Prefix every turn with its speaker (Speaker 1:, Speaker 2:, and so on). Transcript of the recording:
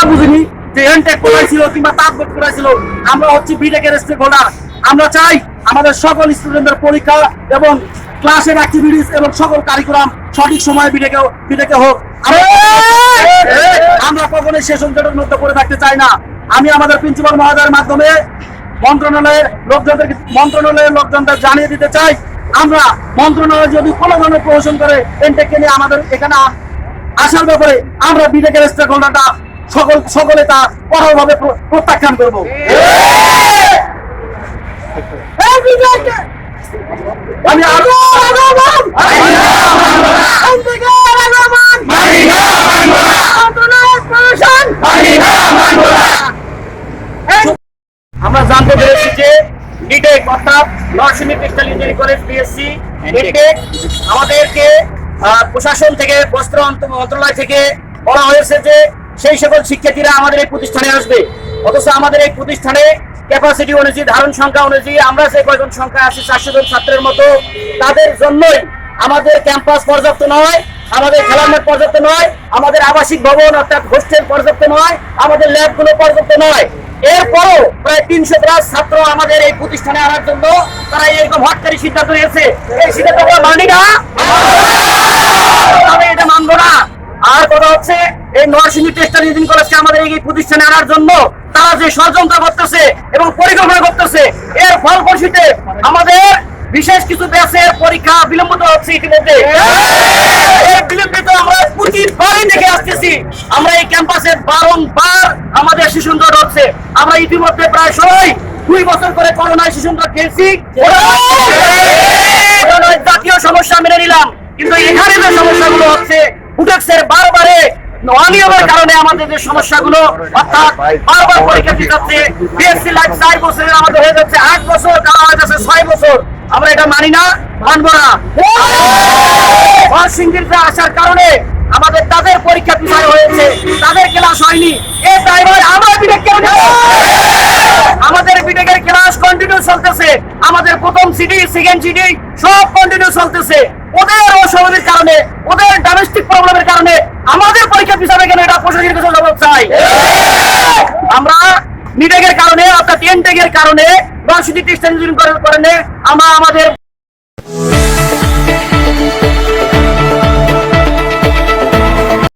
Speaker 1: আমরা বুঝিনি যে এনটেক করাইছিল কিংবা তাপবোট করাইছিল আমরা হচ্ছে বিটেকের স্টেক হোল্ডার। আমরা চাই আমাদের সকল স্টুডেন্টদের পরীক্ষা এবং ক্লাসের অ্যাক্টিভিটিস এবং সকল কারিকুলাম সঠিক সময়ে বিটেকে বিটেকে হোক। আমরা- কখনোই সে সংকটের মধ্যে পড়ে থাকতে চাই না। আমি আমাদের প্রিন্সিপাল মহোদয়ের মাধ্যমে মন্ত্রণালয়ের লোকজনদের মন্ত্রণালয়ের লোকজনদের জানিয়ে দিতে চাই। আমরা মন্ত্রণালয় যদি কোনো ধরনের প্রহসন করে এনটেককে নিয়ে আমাদের এখানে আসার ব্যাপারে আমরা বিবেকের স্টেক হোল্ডারটা সকল সকলে তা কঠোরভাবে প্র- প্রত্যাখ্যান করব। আমি আরও আমরা জানতে পেরেছি যে বিটেক অর্থাৎ Narsingdi textile engineering college BSc BTech আমাদেরকে প্রশাসন থেকে বস্ত্র মন্ত্রণালয় থেকে বলা হয়েছে যে সেই সকল শিক্ষার্থীরা আমাদের এই প্রতিষ্ঠানে আসবে। অথচ আমাদের এই প্রতিষ্ঠানে ক্যাপাসিটি অনুযায়ী, ধারণ সংখ্যা অনুযায়ী আমরা যে কয়জন সংখ্যা আছি, চারশো জন ছাত্রের মতো, তাদের জন্যই আমাদের ক্যাম্পাস পর্যাপ্ত নয়, আমাদের খেলার পর্যাপ্ত নয়, আমাদের আবাসিক ভবন অর্থাৎ হোস্টেল পর্যাপ্ত নয়, আমাদের ল্যাবগুলো পর্যাপ্ত নয়। এরপরও প্রায় তিনশো প্লাস ছাত্র আমাদের এই প্রতিষ্ঠানে আনার জন্য তারা এরকম হটকারী সিদ্ধান্ত নিয়েছে। এই সিদ্ধান্ত আমরা মানি না আমি এটা মানবো না আর কথা হচ্ছে এই নরসিংদী টেস্টার ইঞ্জিন কলেজকে আমাদের এই প্রতিষ্ঠানে আনার জন্য। তারা যে ষড়যন্ত্র করতেছে এবং পরিকল্পনা করতেছে, এর ফলপ্রসূতে আমাদের বিশেষ কিছু ব্যাচের পরীক্ষা বিলম্বিত হচ্ছে ইতিমধ্যে। বিলম্বিত আমরা প্রতিবারই দেখে আসতেছি। আমরা এই বারংবার আমাদের শিশু সংকট হচ্ছে। আমরা ইতিমধ্যে প্রায় সবাই দুই বছর করে করোনায় শিশু সংকট খেলছি জাতীয় সমস্যা মেনে নিলাম। কিন্তু এখানে যে সমস্যাগুলো হচ্ছে বারবারে অনিয়মের কারণে আমাদের যে সমস্যাগুলো, অর্থাৎ বারবার পরীক্ষা দিতে হচ্ছে বিএসসি লাইফ চার বছরের আমাদের হয়ে যাচ্ছে, আট বছর কারা যাচ্ছে ছয় বছর। আমরা এটা মানি না, মানবো না। আসার কারণে আমাদের তাদের পরীক্ষা পিছায় হয়েছে, তাদের ক্লাস হয়নি। এ ড্রাইভার আমার কেন আমাদের বিটেকের ক্লাস কন্টিনিউ চলতেছে। আমাদের প্রথম সিডি সেকেন্ড সিডি সব কন্টিনিউ চলতেছে। ওদের অস্বাভাবিক কারণে, ওদের ডোমেস্টিক প্রবলেমের কারণে আমাদের পরীক্ষা পিছাবে কেন এটা প্রশাসনের কাছে জবাব চাই আমরা নিটেকের কারণে অর্থাৎ এনটেকের কারণে বা সিটি টেস্ট কারণে আমরা আমাদের